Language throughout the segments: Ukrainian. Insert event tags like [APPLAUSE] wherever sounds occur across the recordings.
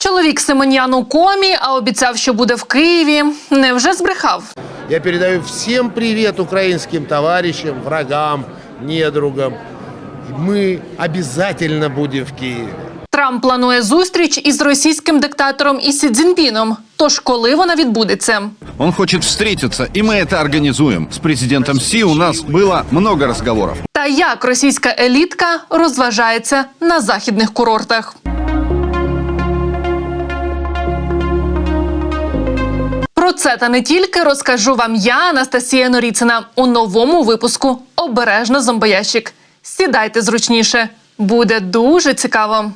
Чоловік Симоньян у комі, а обіцяв, що буде в Києві. Невже збрехав? Я передаю всем привет украинским товарищам, врагам, недругам. Мы обязательно будем в Киеве. Трамп планує зустріч із російським диктатором і Сі Цзіньпіном. Тож коли вона відбудеться? Он хочет встретиться, и мы это организуем. С президентом Си у нас было много разговоров. Та як російська елітка розважається на західних курортах? Це та не тільки розкажу вам я, Анастасія Норіцина, у новому випуску Обережно зомбоящик. Сідайте зручніше, буде дуже цікаво.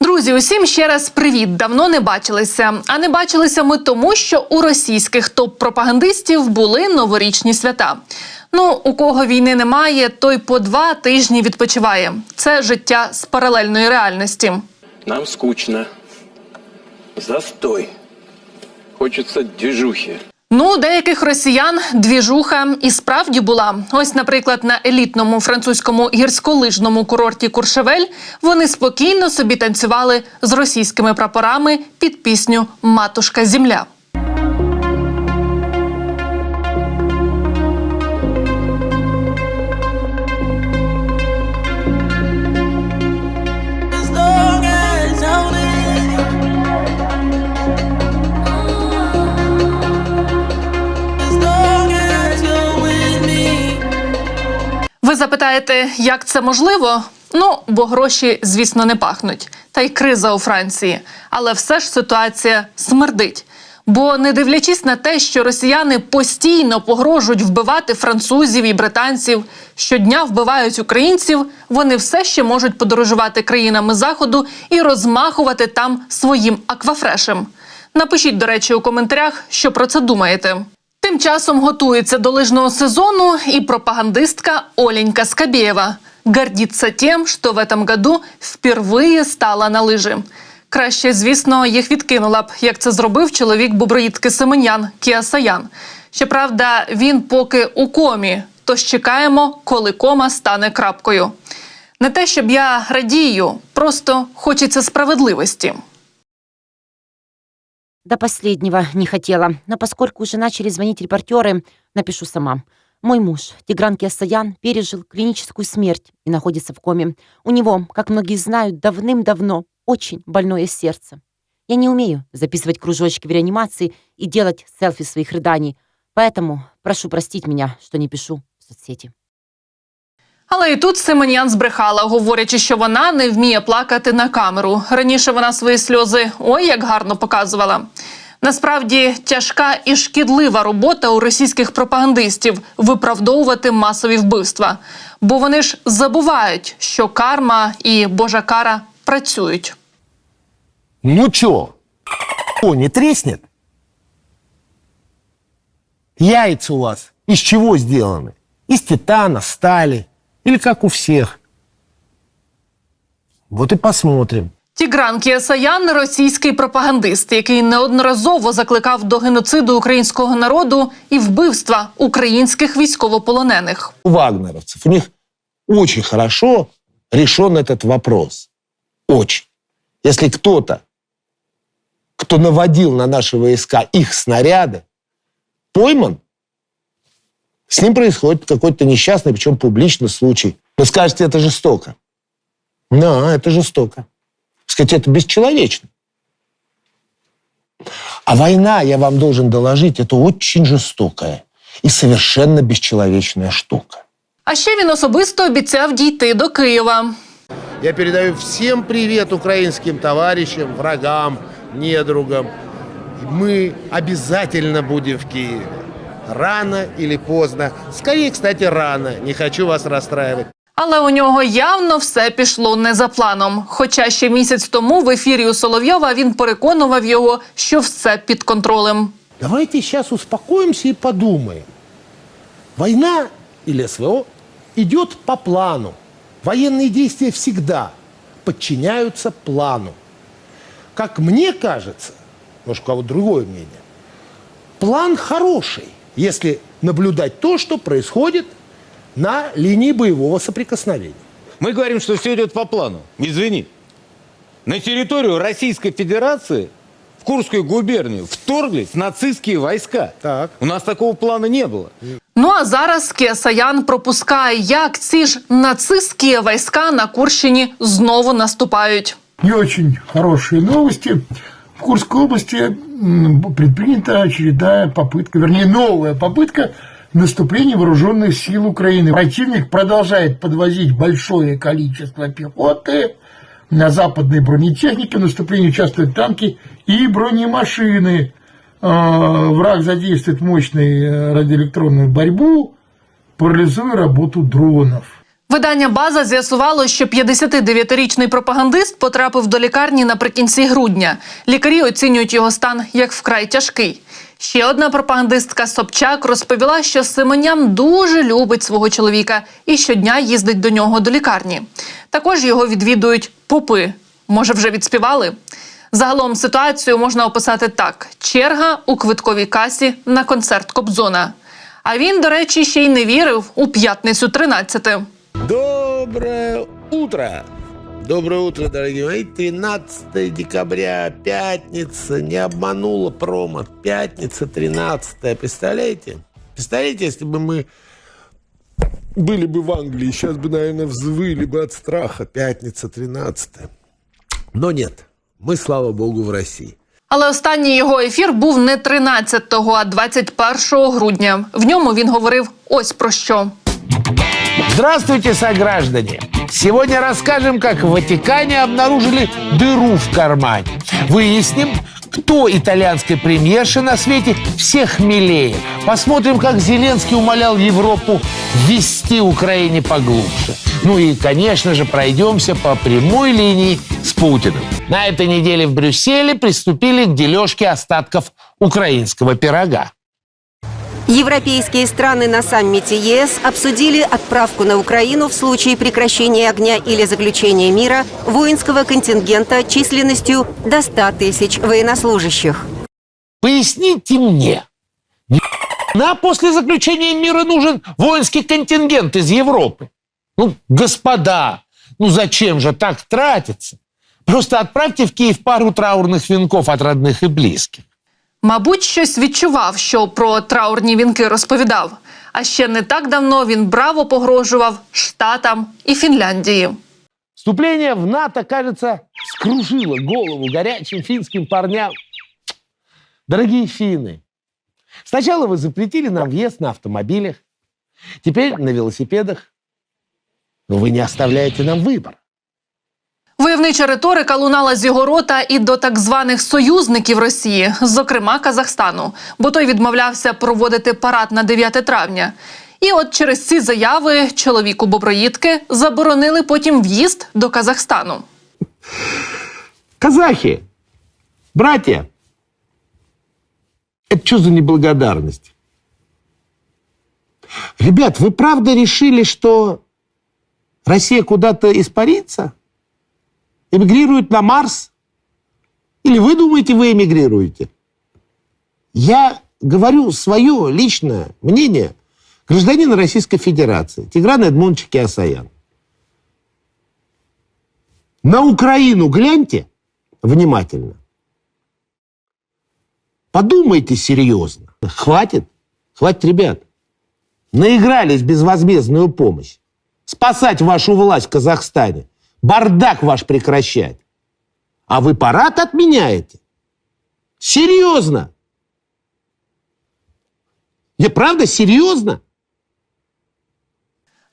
Друзі, усім ще раз привіт. Давно не бачилися. А не бачилися ми тому, що у російських топ-пропагандистів були новорічні свята. Ну, у кого війни немає, той по два тижні відпочиває. Це життя з паралельної реальності. Нам скучно. Застой. Хочется движухи. Ну, деяких росіян двіжуха і справді була. Ось, наприклад, на елітному французькому гірськолижному курорті Куршевель вони спокійно собі танцювали з російськими прапорами під пісню Матушка Земля. Ви запитаєте, як це можливо? Ну, бо гроші, звісно, не пахнуть. Та й криза у Франції. Але все ж ситуація смердить. Бо не дивлячись на те, що росіяни постійно погрожують вбивати французів і британців, щодня вбивають українців, вони все ще можуть подорожувати країнами заходу і розмахувати там своїм аквафрешем. Напишіть, до речі, у коментарях, що про це думаєте. Тим часом готується до лижного сезону і пропагандистка Оленька Скабєєва. Гордится тем, що в этом году впервые стала на лижі. Краще, звісно, їх відкинула б, як це зробив чоловік буброїдки Семенян Кіасаян. Щоправда, він поки у комі, тож чекаємо, коли кома стане крапкою. Не те, щоб я радію, просто хочеться справедливості. До последнего не хотела, но поскольку уже начали звонить репортеры, напишу сама. Мой муж, Тигран Киасаян, пережил клиническую смерть и находится в коме. У него, как многие знают, давным-давно очень больное сердце. Я не умею записывать кружочки в реанимации и делать селфи своих рыданий, поэтому прошу простить меня, что не пишу в соцсети. Але і тут Семенян збрехала, говорячи, що вона не вміє плакати на камеру. Раніше вона свої сльози ой як гарно показувала. Насправді тяжка і шкідлива робота у російських пропагандистів виправдовувати масові вбивства, бо вони ж забувають, що карма і божа кара працюють. Ну чё, о, не треснет? Яйца у вас из чего сделаны? Из титана, стали или как у всех? Вот и посмотрим. Тігран Кіасаян – російський пропагандист, який неодноразово закликав до геноциду українського народу і вбивства українських військовополонених. У вагнеровцев у них очень хорошо решен этот вопрос. Очень. Если кто-то, кто наводил на наши войска их снаряды, пойман, с ним происходит какой-то несчастный, причем публичный случай. Вы скажете, это жестоко. Да, это жестоко. Сказать, это бесчеловечно. А война, я вам должен доложить, это очень жестокая и совершенно бесчеловечная штука. А ще він особисто обіцяв дійти до Києва. Я передаю всем привет украинским товарищам, врагам, недругам. Мы обязательно будем в Киеве. Рано или поздно. Скорее, кстати, рано. Не хочу вас расстраивать. Але у нього явно все пішло не за планом. Хоча ще місяць тому в ефірі у Соловйова він переконував його, що все під контролем. Давайте сейчас успокоимся и подумаем. Война или СВО идет по плану. Военные действия всегда подчиняются плану. Как мне кажется, может, у кого другое мнение, план хороший, если наблюдать то, что происходит на линии боевого соприкосновения. Мы говорим, что все идет по плану. Извини. На территорию Российской Федерации в Курскую губернию вторглись нацистские войска. Так. У нас такого плана не было. Ну а зараз Кіасаян пропускає, як ці ж нацистські війська на Курщині знову наступають. Не очень хорошие новости. В Курской области предпринята очередная попытка, вернее, новая попытка наступления вооруженных сил Украины. Противник продолжает подвозить большое количество пехоты. На западной бронетехнике в наступлении участвуют танки и бронемашины. А, Враг задействует мощную э, радиоэлектронную борьбу, парализуя работу дронов. Видання База з'ясувало, що 59-річний пропагандист потрапив до лікарні наприкінці грудня. Лікарі оцінюють його стан як вкрай тяжкий. Ще одна пропагандистка Собчак розповіла, що Симонян дуже любить свого чоловіка і щодня їздить до нього до лікарні. Також його відвідують попи. Може, вже відспівали? Загалом ситуацію можна описати так: черга у квитковій касі на концерт Кобзона. А він, до речі, ще й не вірив у п'ятницю 13. Доброе утро! Доброе утро, дорогие мои. 13 декабря, пятница. Не обманула промо. Пятница 13. Представляете? Представляете, если бы мы были бы в Англии, сейчас бы, наверное, взвыли бы от страха. Пятница 13. Но нет. Мы, слава богу, в России. Але останній його ефір був не 13-го, а 21 грудня. В ньому він говорив ось про що. Здравствуйте, сограждане! Сегодня расскажем, как в Ватикане обнаружили дыру в кармане. Выясним, кто итальянской премьерши на свете всех милее. Посмотрим, как Зеленский умолял Европу ввести Украине поглубже. Ну и, конечно же, пройдемся по прямой линии с Путиным. На этой неделе в Брюсселе приступили к дележке остатков украинского пирога. Европейские страны на саммите ЕС обсудили отправку на Украину в случае прекращения огня или заключения мира воинского контингента численностью до 100 тысяч военнослужащих. Поясните мне, на после заключения мира нужен воинский контингент из Европы? Ну, господа, ну зачем же так тратиться? Просто отправьте в Киев пару траурных венков от родных и близких. Мабуть, щось відчував, що про траурні вінки розповідав. А ще не так давно він браво погрожував Штатам і Фінляндії. Вступление в НАТО, кажется, скружило голову горячим финским парням. Дорогие финны, сначала вы запретили нам въезд на автомобилях, теперь на велосипедах. Но вы не оставляете нам выбор. Войовнича риторика лунала з його рота і до так званих союзників Росії, зокрема Казахстану, бо той відмовлявся проводити парад на 9 травня. І от через ці заяви чоловіку Боброїдки заборонили потім в'їзд до Казахстану. Казахи, братья, это что за неблагодарность? Ребят, вы правда решили, что Россия куда-то испарится? Эмигрирует на Марс? Или вы думаете, вы эмигрируете? Я говорю свое личное мнение гражданина Российской Федерации Тиграна Эдмоновича Киасаяна. На Украину гляньте внимательно. Подумайте серьезно. Хватит. Хватит, ребят. Наигрались безвозмездную помощь. Спасать вашу власть в Казахстане. Бардак ваш прекращать. А вы парад отменяете? Серьезно? Я правда серьезно?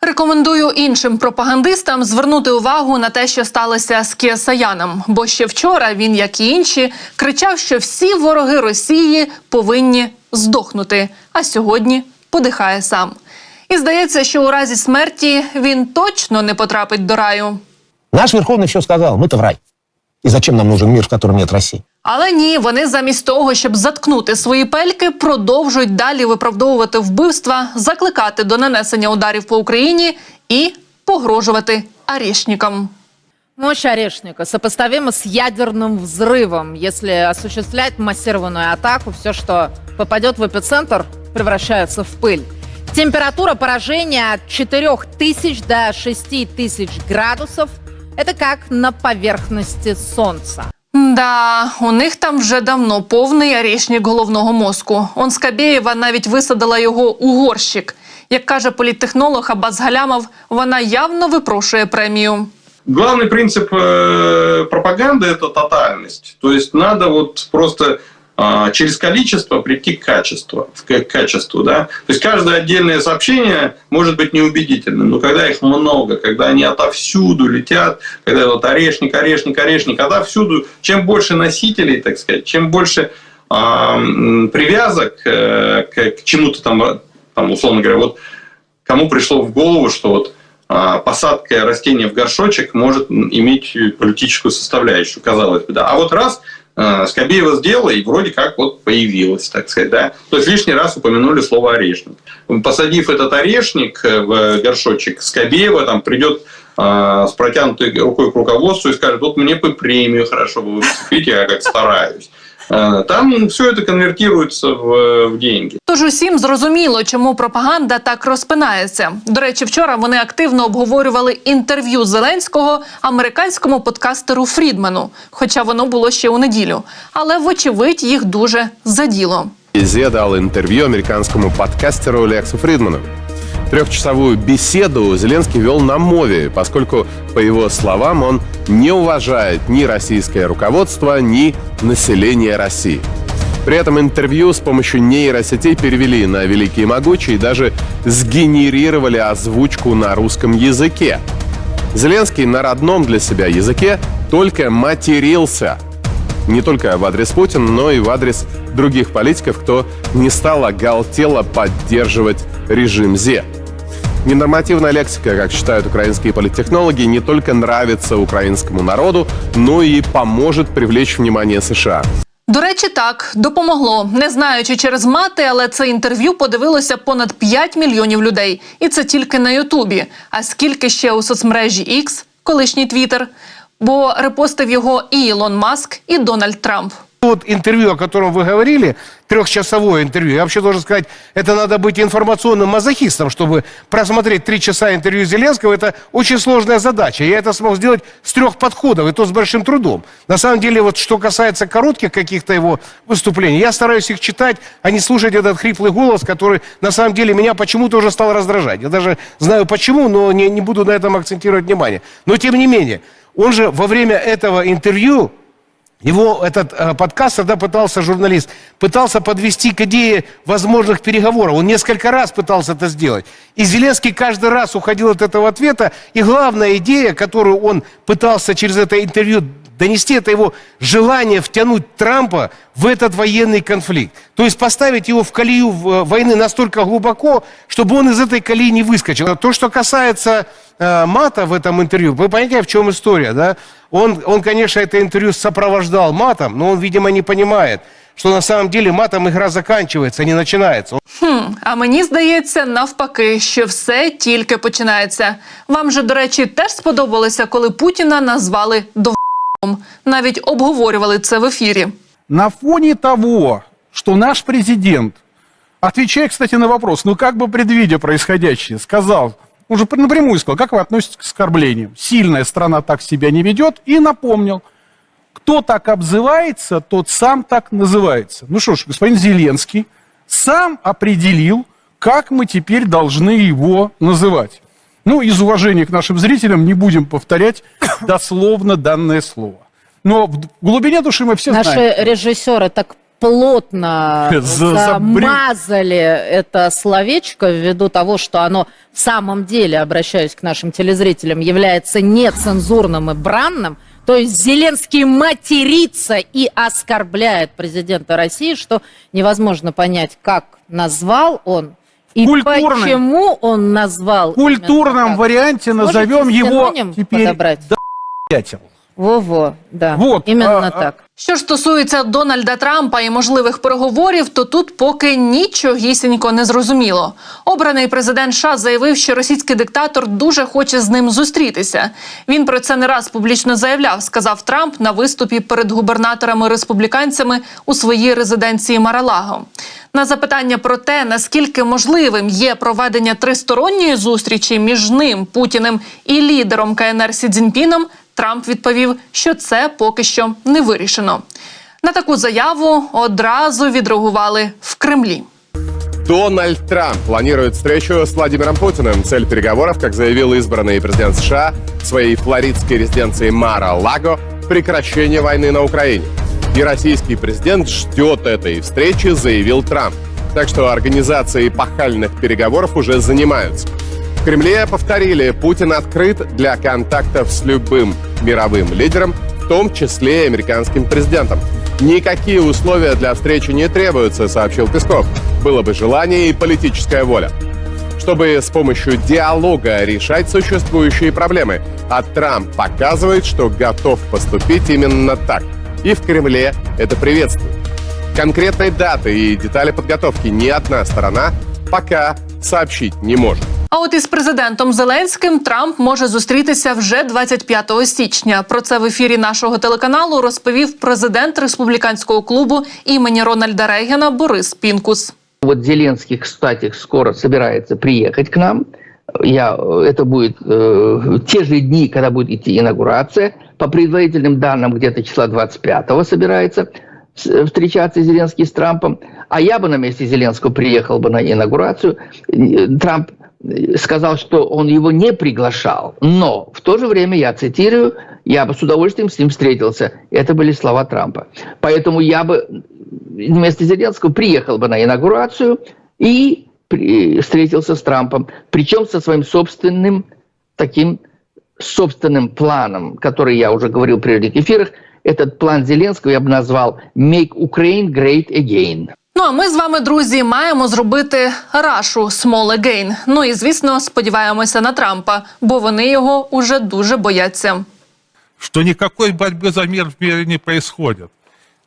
Рекомендую іншим пропагандистам звернути увагу на те, що сталося з Кіасаяном. Бо ще вчора він, як і інші, кричав, що всі вороги Росії повинні здохнути. А сьогодні подихає сам. І здається, що у разі смерті він точно не потрапить до раю. Наш Верховный все сказал. Мы-то в рай. И зачем нам нужен мир, в котором нет России? Але ні, вони замість того, щоб заткнути свої пельки, продовжують далі виправдовувати вбивства, закликати до нанесення ударів по Україні і погрожувати арешникам. Мощь орешника сопоставима с ядерным взрывом. Если осуществлять массированную атаку, все, что попадет в эпицентр, превращается в пыль. Температура поражения от 4000 до 6000 градусов. Это как на поверхности Солнца. Да, у них там вже давно повний орешник головного мозку. Он Скабєєва навіть висадила його у горщик. Як каже політтехнолог Абаз Галямов, вона явно випрошує премію. Главный принцип э, пропаганды – это тотальность. То есть надо вот просто а, через количество прийти к качеству, к качеству, да. То есть каждое отдельное сообщение может быть неубедительным, но когда их много, когда они отовсюду летят, когда вот орешник, орешник, орешник, отовсюду, чем больше носителей, так сказать, чем больше а, м, привязок э, к, к чему-то там, там, условно говоря, вот кому пришло в голову, что вот а, посадка растения в горшочек может иметь политическую составляющую, казалось бы, да. А вот раз а, Скобеева сделала, и вроде как вот появилась, так сказать, да. То есть лишний раз упомянули слово орешник. Посадив этот орешник э, в горшочек, Скобеева там придет а, с протянутой рукой к руководству и скажет, вот мне бы премию хорошо бы видите, я как стараюсь. А, Там все это конвертируется в, в деньги. Тож усім зрозуміло, чому пропаганда так розпинається. До речі, вчора вони активно обговорювали інтерв'ю Зеленського американському подкастеру Фрідману, хоча воно було ще у неділю. Але вочевидь їх дуже заділо. Зе дал интервью американскому подкастеру Лексу Фридману. Трехчасовую беседу Зеленский вел на мове, поскольку, по его словам, он не уважает ни российское руководство, ни население России. При этом интервью с помощью нейросетей перевели на великий и могучий и даже сгенерировали озвучку на русском языке. Зеленский на родном для себя языке только матерился. Не только в адрес Путина, но и в адрес других политиков, кто не стал оголтело поддерживать режим ЗЕ. Ненормативная лексика, как считают украинские политтехнологи, не только нравится украинскому народу, но и поможет привлечь внимание США. До речі, так допомогло. Не знаю, чи через мати, але це інтерв'ю подивилося понад 5 мільйонів людей, і це тільки на Ютубі. А скільки ще у соцмережі X, колишній Твіттер, бо репостив його і Ілон Маск, і Дональд Трамп. Вот интервью, о котором вы говорили, трехчасовое интервью, я вообще должен сказать, это надо быть информационным мазохистом, чтобы просмотреть три часа интервью Зеленского. Это очень сложная задача. Я это смог сделать с трех подходов, и то с большим трудом. На самом деле, вот что касается коротких каких-то его выступлений, я стараюсь их читать, а не слушать этот хриплый голос, который на самом деле меня почему-то уже стал раздражать. Я даже знаю почему, но не, не буду на этом акцентировать внимание. Но тем не менее, он же во время этого интервью его этот э, подкаст тогда пытался журналист, пытался подвести к идее возможных переговоров. Он несколько раз пытался это сделать. И Зеленский каждый раз уходил от этого ответа. И главная идея, которую он пытался через это интервью донести, это его желание втянуть Трампа в этот военный конфликт. То есть поставить его в колею в- войны настолько глубоко, чтобы он из этой колеи не выскочил. То, что касается э, мата в этом интервью, вы понимаете, в чем история, да? Он, он, конечно, это интервью сопровождал матом, но он, видимо, не понимает, что на самом деле матом игра заканчивается, а не начинается. Хм, а мені здається, навпаки, що все тільки починається. Вам же, до речі, теж сподобалося, коли Путіна назвали довбом. Навіть обговорювали це в ефірі. На фоне того, что наш президент, отвечая, кстати, на вопрос, ну как бы предвидя происходящее, сказал, Уже напрямую сказал, как вы относитесь к оскорблениям? Сильная страна так себя не ведет, и напомнил, кто так обзывается, тот сам так называется. Ну что ж, господин Зеленский сам определил, как мы теперь должны его называть. Ну, из уважения к нашим зрителям не будем повторять дословно данное слово. Но в глубине души мы все Наши знаем. режиссеры так плотно [LAUGHS] За- замазали это словечко ввиду того, что оно в самом деле, обращаюсь к нашим телезрителям, является нецензурным и бранным. То есть Зеленский матерится и оскорбляет президента России, что невозможно понять, как назвал он и Культурным. почему он назвал. В культурном варианте назовем его теперь подобрать? Во-во, да. Вот, Именно а, а, так. Що стосується Дональда Трампа і можливих переговорів, то тут поки нічогісінько не зрозуміло. Обраний президент США заявив, що російський диктатор дуже хоче з ним зустрітися. Він про це не раз публічно заявляв, сказав Трамп на виступі перед губернаторами-республіканцями у своїй резиденції Маралаго. На запитання про те, наскільки можливим є проведення тристоронньої зустрічі між ним, Путіним і лідером КНР Сі Цзіньпіном, Трамп відповів, що це поки що не вирішено. На таку заяву одразу відреагували в Кремлі. Дональд Трамп планирует встречу с Владимиром Путиным. Цель переговоров, как заявил избранный президент США в своей флоридской резиденции Мара-Лаго, прекращение войны на Украине. И российский президент ждет этой встречи, заявил Трамп. Так что организацией эпохальных переговоров уже занимаются. В Кремле повторили, Путин открыт для контактов с любым мировым лидером, в том числе и американским президентом. Никакие условия для встречи не требуются, сообщил Песков. Было бы желание и политическая воля. Чтобы с помощью диалога решать существующие проблемы. А Трамп показывает, что готов поступить именно так. И в Кремле это приветствует. Конкретной даты и детали подготовки ни одна сторона пока сообщить не может. А от із президентом Зеленським Трамп може зустрітися вже 25 січня. Про це в ефірі нашого телеканалу розповів президент республіканського клубу імені Рональда Рейгана Борис Пінкус. Вот Зеленский, кстати, скоро собирается приехать к нам. Я, это будет э, те же дни, когда будет идти инаугурация. По предварительным данным, где-то числа 25-го собирается с- встречаться Зеленский с Трампом. А я бы на месте Зеленского приехал бы на инаугурацию. Э, Трамп э, сказал, что он его не приглашал. Но в то же время, я цитирую, я бы с удовольствием с ним встретился. Это были слова Трампа. Поэтому я бы вместо Зеленского приехал бы на инаугурацию и встретился с Трампом. Причем со своим собственным таким собственным планом, который я уже говорил при этих эфирах. Этот план Зеленского я бы назвал «Make Ukraine Great Again». Ну а ми з вами, друзі, маємо зробити рашу small again. Ну і звісно, сподіваємося на Трампа, бо вони його уже дуже бояться. что никакой борьбы за мир в мире не происходит.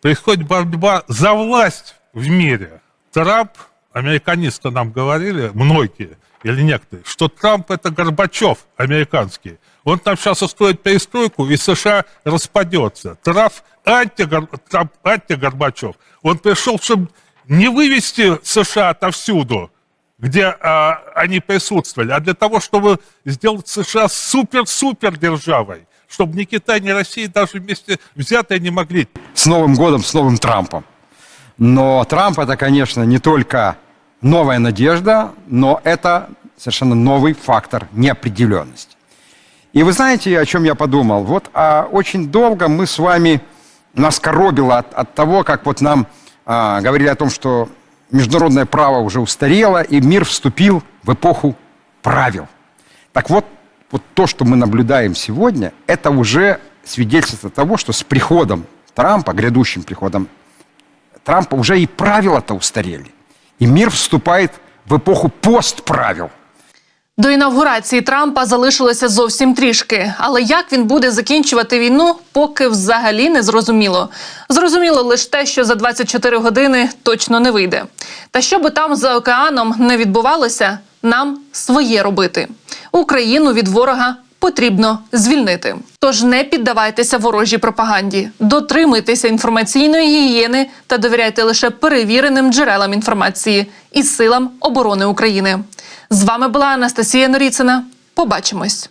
Происходит борьба за власть в мире. Трамп, американисты нам говорили, многие или некоторые, что Трамп это Горбачев американский. Он там сейчас устроит перестройку, и США распадется. Трамп, антигор, Трамп антигорбачев. Он пришел, чтобы не вывести США отовсюду, где а, они присутствовали, а для того, чтобы сделать США супер-супер державой, чтобы ни Китай, ни Россия даже вместе взятые не могли. С Новым годом, с новым Трампом. Но Трамп это, конечно, не только новая надежда, но это совершенно новый фактор неопределенности. И вы знаете, о чем я подумал? Вот а, очень долго мы с вами, нас коробило от, от того, как вот нам а, говорили о том, что международное право уже устарело, и мир вступил в эпоху правил. Так вот, вот то, что мы наблюдаем сегодня, это уже свидетельство того, что с приходом Трампа, грядущим приходом Трампа, уже и правила-то устарели. И мир вступает в эпоху постправил. До інавгурації Трампа залишилося зовсім трішки. Але як він буде закінчувати війну, поки взагалі не зрозуміло. Зрозуміло лише те, що за 24 години точно не вийде. Та що би там за океаном не відбувалося, нам своє робити. Україну від ворога потрібно звільнити. Тож не піддавайтеся ворожій пропаганді, дотримуйтеся інформаційної гігієни та довіряйте лише перевіреним джерелам інформації і силам оборони України. З вами була Анастасія Норіцина. Побачимось.